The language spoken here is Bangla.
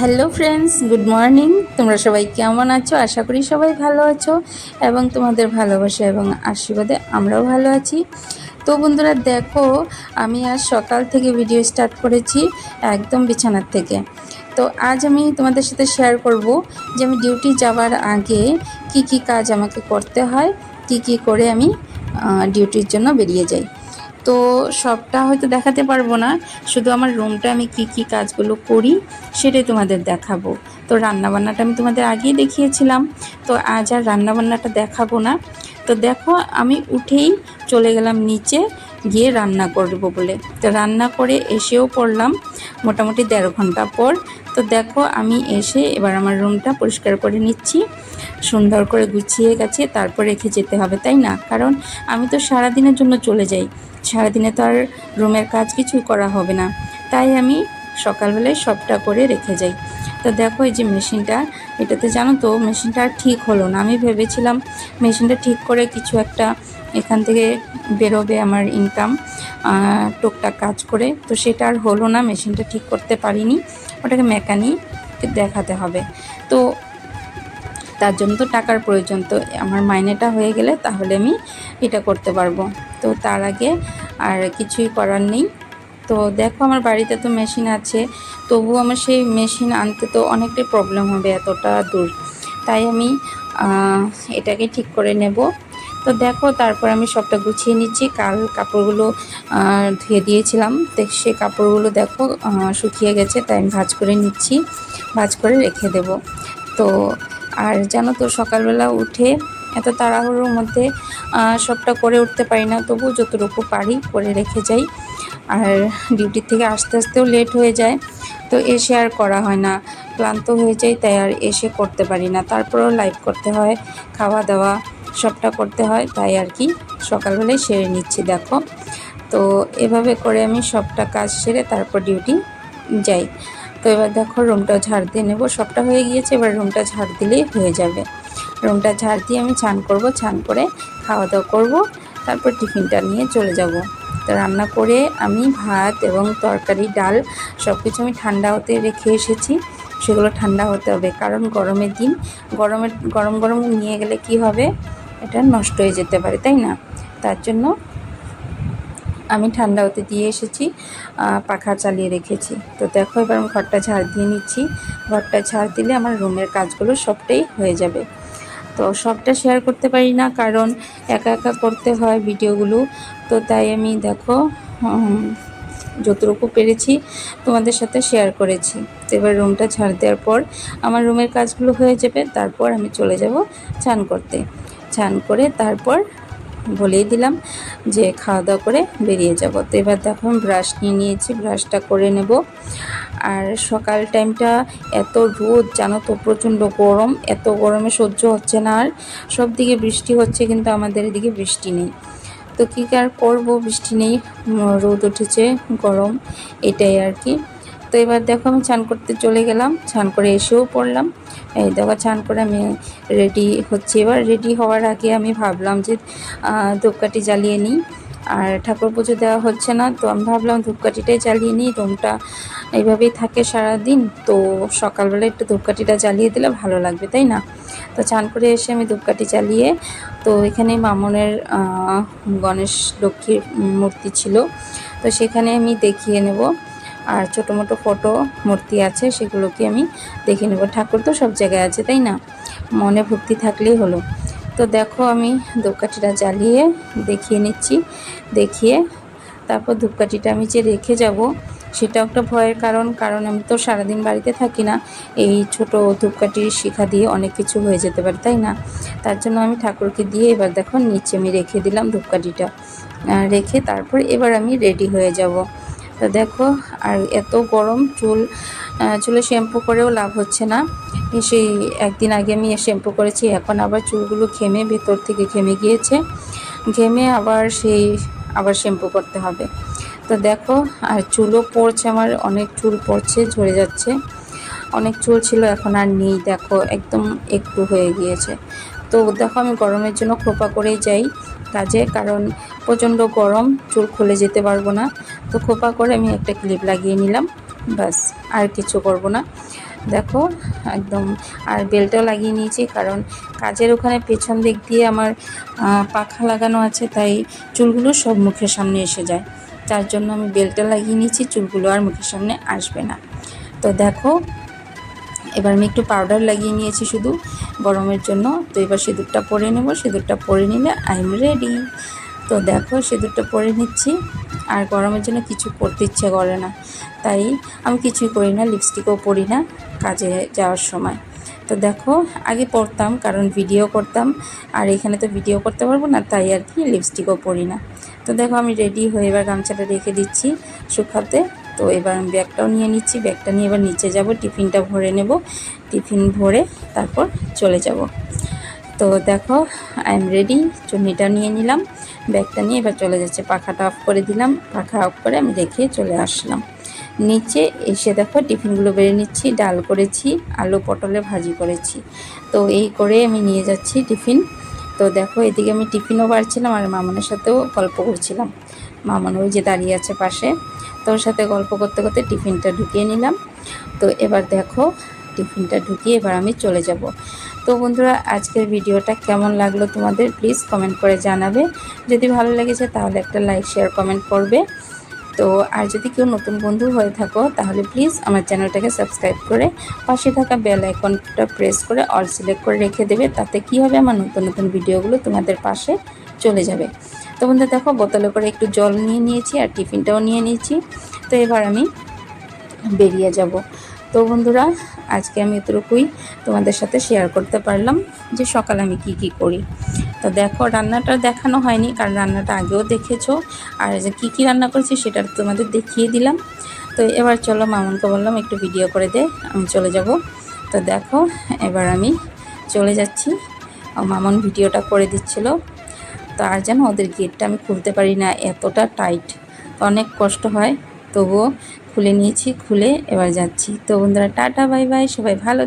হ্যালো ফ্রেন্ডস গুড মর্নিং তোমরা সবাই কেমন আছো? আশা করি সবাই ভালো আছো এবং তোমাদের ভালোবাসা এবং আশীর্বাদে আমরাও ভালো আছি। তো বন্ধুরা, দেখো, আমি আজ সকাল থেকে ভিডিও স্টার্ট করেছি একদম বিছানার থেকে। তো আজ আমি তোমাদের সাথে শেয়ার করব যে আমি ডিউটি যাওয়ার আগে কি কি কাজ আমাকে করতে হয়, কি কি করে আমি ডিউটির জন্য বেরিয়ে যাই। তো সবটা হয়তো দেখাতে পারব না। শুধু আমার রুমটা আমি কি কি কাজগুলো করি সেটাই তোমাদের দেখাবো। তো রান্নাবান্নাটা আমি তোমাদের আগেই দেখিয়েছিলাম। তো আজ আর রান্নাবান্নাটা দেখাবো না। তো দেখো আমি উঠেই চলে গেলাম নিচে। গিয়ে রান্না করব বলে। তো রান্না করে এসেও পড়লাম মোটামুটি দেড় ঘণ্টা পর। তো দেখো আমি এসে এবার আমার রুমটা পরিষ্কার করে নিচ্ছি। সুন্দর করে গুছিয়ে গেছে, তারপর রেখে যেতে হবে, তাই না? কারণ আমি তো সারাদিনের জন্য চলে যাই। সারাদিনে তো আর রুমের কাজ কিছুই করা হবে না। তাই আমি সকালবেলায় সবটা করে রেখে যাই। তো দেখো এই যে মেশিনটা, এটাতে জানো তো, মেশিনটা ঠিক হলো না। আমি ভেবেছিলাম মেশিনটা ঠিক করে কিছু একটা এখান থেকে বেরোবে আমার ইনকাম টুকটাক কাজ করে। তো সেটা আর হলো না মেশিনটা ঠিক করতে পারিনি। ওটাকে মেকানিক দেখাতে হবে। তো তার জন্য তো টাকার প্রয়োজন। তো আমার মাইনেটা হয়ে গেলে তাহলে আমি এটা করতে পারব। তো তার আগে আর কিছুই করার নেই। তো দেখো আমার বাড়িতে তো মেশিন আছে। তবু আমার সেই মেশিন আনতে তো অনেকটাই প্রবলেম হবে এতটা দূর। তাই আমি এটাকে ঠিক করে নেব। তো দেখো, তারপর আমি সবটা গুছিয়ে নিচ্ছি। কাল কাপড়গুলো ধুয়ে দিয়েছিলাম। সে কাপড়গুলো দেখো শুকিয়ে গেছে, তাই আমি ভাজ করে নিচ্ছি। ভাজ করে রেখে দেব। তো, আর জানো তো, সকালবেলা উঠে এত তাড়াহুড়োর মধ্যে সবটা করে উঠতে পারি না। তবু যতটুকু পারি করে রেখে যাই। আর ডিউটি থেকে আসতে আসতেও লেট হয়ে যায়। তো এসে আর করা হয় না। ক্লান্ত হয়ে যাই, তাই আর এসে করতে পারি না। তারপরেও লাইভ করতে হয়, খাওয়া দাওয়া সবটা করতে হয়, তাই আর কি। সকালবেলায় সেরে নিচ্ছি, দেখো। তো এভাবে করে আমি সবটা কাজ সেরে তারপর ডিউটি যাই। তো এবার দেখো রুমটা ঝাড় দিয়ে নেব। সবটা হয়ে গিয়েছে, এবার রুমটা ঝাড় দিলেই হয়ে যাবে। রুমটা ঝাড় দিয়ে আমি ছান করব ছান করে খাওয়া দাওয়া করব, তারপর টিফিনটা নিয়ে চলে যাব। তো রান্না করে আমি ভাত এবং তরকারি, ডাল সব কিছু আমি ঠান্ডা হতে রেখে এসেছি। সেগুলো ঠান্ডা হতে হবে, কারণ গরমের দিন গরমের, গরম গরম নিয়ে গেলে কি হবে? এটা নষ্ট হয়ে যেতে পারে, তাই না? তার জন্য আমি ঠান্ডা হতে দিয়ে এসেছি পাখা চালিয়ে রেখেছি। তো দেখো, এবার আমি ঘরটা ঝাড় দিয়ে নিচ্ছি। ঘরটা ঝাড় দিলে আমার রুমের কাজগুলো সবটাই হয়ে যাবে। তো সবটা শেয়ার করতে পারি না, কারণ একা একা করতে হয় ভিডিওগুলো। তো তাই আমি দেখো যতটুকু পেরেছি তোমাদের সাথে শেয়ার করেছি। তো এবার রুমটা ঝাড় দেওয়ার পর আমার রুমের কাজগুলো হয়ে যাবে, তারপর আমি চলে যাব চান করতে। চান করে তারপর বলেই দিলাম যে খাওয়া দাওয়া করে বেরিয়ে যাব। তো এবার দেখো ব্রাশ নিয়ে নিয়েছি ব্রাশটা করে নেব। আর সকাল টাইমটা এত রোদ, জানো তো, প্রচণ্ড গরম। এত গরমে সহ্য হচ্ছে না আর। সব দিকে বৃষ্টি হচ্ছে কিন্তু আমাদের এদিকে বৃষ্টি নেই। তো কী আর করব? বৃষ্টি নেই, রোদ উঠেছে, গরম। এটাই আর কি। তো এবার দেখো আমি চান করতে চলে গেলাম। চান করে এসেও পড়লাম। এই দেখো, চান করে আমি রেডি হচ্ছে। এবার রেডি হওয়ার আগে আমি ভাবলাম যে ধূপকাঠি জ্বালিয়ে নিই। আর ঠাকুর পুজো দেওয়া হচ্ছে না, তো আমি ভাবলাম ধূপকাঠিটাই জ্বালিয়ে নিই। রুমটা এইভাবেই থাকে সারা দিন তো সকালবেলা একটু ধূপকাঠিটা জ্বালিয়ে দিলে ভালো লাগবে, তাই না? তো চান করে এসে আমি ধূপকাঠি জ্বালিয়ে, তো এখানে মামনের গণেশ লক্ষ্মীর মূর্তি ছিল। তো সেখানে আমি দেখিয়ে নেব। আর ছোটো মোটো ফটো মূর্তি আছে, সেগুলোকে আমি দেখে নেব। ঠাকুর তো সব জায়গায় আছে, তাই না? মনে ভক্তি থাকলেই হলো। তো দেখো আমি ধূপকাঠিটা জ্বালিয়ে দেখিয়ে নিচ্ছি, দেখিয়ে তারপর ধূপকাঠিটা আমি যে রেখে যাব, সেটাও একটা ভয়ের কারণ কারণ আমি তো সারাদিন বাড়িতে থাকি না। এই ছোট ধূপকাঠির শিখা দিয়ে অনেক কিছু হয়ে যেতে পারে, তাই না? তার জন্য আমি ঠাকুরকে দিয়ে এবার দেখো নিচে আমি রেখে দিলাম ধূপকাঠিটা। রেখে তারপর এবার আমি রেডি হয়ে যাব। তো দেখো, আর এত গরম, চুল চুলে শ্যাম্পু করেও লাভ হচ্ছে না। সেই একদিন আগে আমি শ্যাম্পু করেছি, এখন আবার চুলগুলো ঘেমে ভেতর থেকে ঘেমে গিয়েছে। ঘেমে আবার সেই, আবার শ্যাম্পু করতে হবে। তো দেখো, আর চুলও পড়ছে আমার, অনেক চুল পড়ছে, ঝরে যাচ্ছে। অনেক চুল ছিল, এখন আর নেই, দেখো, একদম একটু হয়ে গিয়েছে। তো দেখো আমি গরমের জন্য খোপা করেই যাই কাজে, কারণ প্রচণ্ড গরম, চুল খুলে যেতে পারব না। তো খোপা করে আমি একটা ক্লিপ লাগিয়ে নিলাম বাস আর কিছু করব না। দেখো, একদম, আর বেলটাও লাগিয়ে নিয়েছি, কারণ কাজের ওখানে পেছন দিক দিয়ে আমার পাখা লাগানো আছে, তাই চুলগুলো সব মুখের সামনে এসে যায়। তার জন্য আমি বেলটা লাগিয়ে নিয়েছি, চুলগুলো আর মুখের সামনে আসবে না। তো দেখো এবার আমি একটু পাউডার লাগিয়ে নিয়েছি শুধু গরমের জন্য। তো এবার সিঁদুরটা পরে নেব। সিঁদুরটা পরে নিলে আই এম রেডি তো দেখো সিঁদুরটা পরে নিচ্ছি। আর গরমের জন্য কিছু করতে ইচ্ছে করে না। তাই আমি কিছুই করি না লিপস্টিকও পরি না কাজে যাওয়ার সময়। তো দেখো আগে পরতাম কারণ ভিডিও করতাম। আর এখানে তো ভিডিও করতে পারব না, তাই আর কি লিপস্টিকও পরি না। তো দেখো আমি রেডি হয়ে এবার গামছাটা রেখে দিচ্ছি শুকাতে। তো এবার আমি ব্যাগটাও নিয়ে নিচ্ছি। ব্যাগটা নিয়ে এবার নিচে যাব, টিফিনটা ভরে নেব। টিফিন ভরে তারপর চলে যাব। তো দেখো আই এম রেডি চুন্নিটা নিয়ে নিলাম। ব্যাগটা নিয়ে এবার চলে যাচ্ছে। পাখাটা অফ করে দিলাম। পাখা অফ করে আমি রেখে চলে আসলাম। নিচে এসে দেখো, টিফিনগুলো বেড়ে নিচ্ছি, ডাল করেছি, আলু পটলে ভাজি করেছি। তো এই করে আমি নিয়ে যাচ্ছি টিফিন। তো দেখো, এদিকে আমি টিফিনও বাড়ছিলাম আর মামনের সাথেও গল্প করছিলাম। মামন ওই যে দাঁড়িয়ে আছে পাশে। তো ওর সাথে গল্প করতে করতে টিফিনটা ঢুকিয়ে নিলাম। তো এবার দেখো, টিফিনটা ঢুকিয়ে এবার আমি চলে যাব। তো বন্ধুরা, আজকের ভিডিওটা কেমন লাগল তোমাদের প্লিজ কমেন্ট করে জানাবে। যদি ভালো লেগেছে তাহলে একটা লাইক, শেয়ার, কমেন্ট করবে। তো আর যদি কেউ নতুন বন্ধু হয়ে থাকো, তাহলে প্লিজ আমার চ্যানেলটাকে সাবস্ক্রাইব করে পাশে থাকা বেল আইকনটা প্রেস করে অল সিলেক্ট করে রেখে দেবে। তাতে কি হবে আমার নতুন নতুন ভিডিওগুলো তোমাদের পাশে চলে যাবে। তো বন্ধু দেখো বোতলে করে একটু জল নিয়ে নিয়েছি আর টিফিনটাও নিয়ে নিয়েছি। তো এবার আমি বেরিয়ে যাব। তো বন্ধুরা, আজকে আমি এতটুকুই তোমাদের সাথে শেয়ার করতে পারলাম যে সকালে আমি কি কি করি। তো দেখো, রান্নাটা দেখানো হয়নি, কারণ রান্নাটা আগেও দেখেছ। আর যে কী কী রান্না করেছি সেটা তোমাদের দেখিয়ে দিলাম। তো এবার চলো মামুনকে বললাম, একটু ভিডিও করে দে, আমি চলে যাব। তো দেখো, এবার আমি চলে যাচ্ছি। মামুন ভিডিওটা করে দিচ্ছিল। তো আর যেন ওদের গেটটা আমি খুলতে পারি না, এতটা টাইট অনেক কষ্ট হয়, তবুও খুলে নিয়েছি, খুলে এবার যাচ্ছি। তো বন্ধুরা, টাটা বাই বাই সবাই ভালো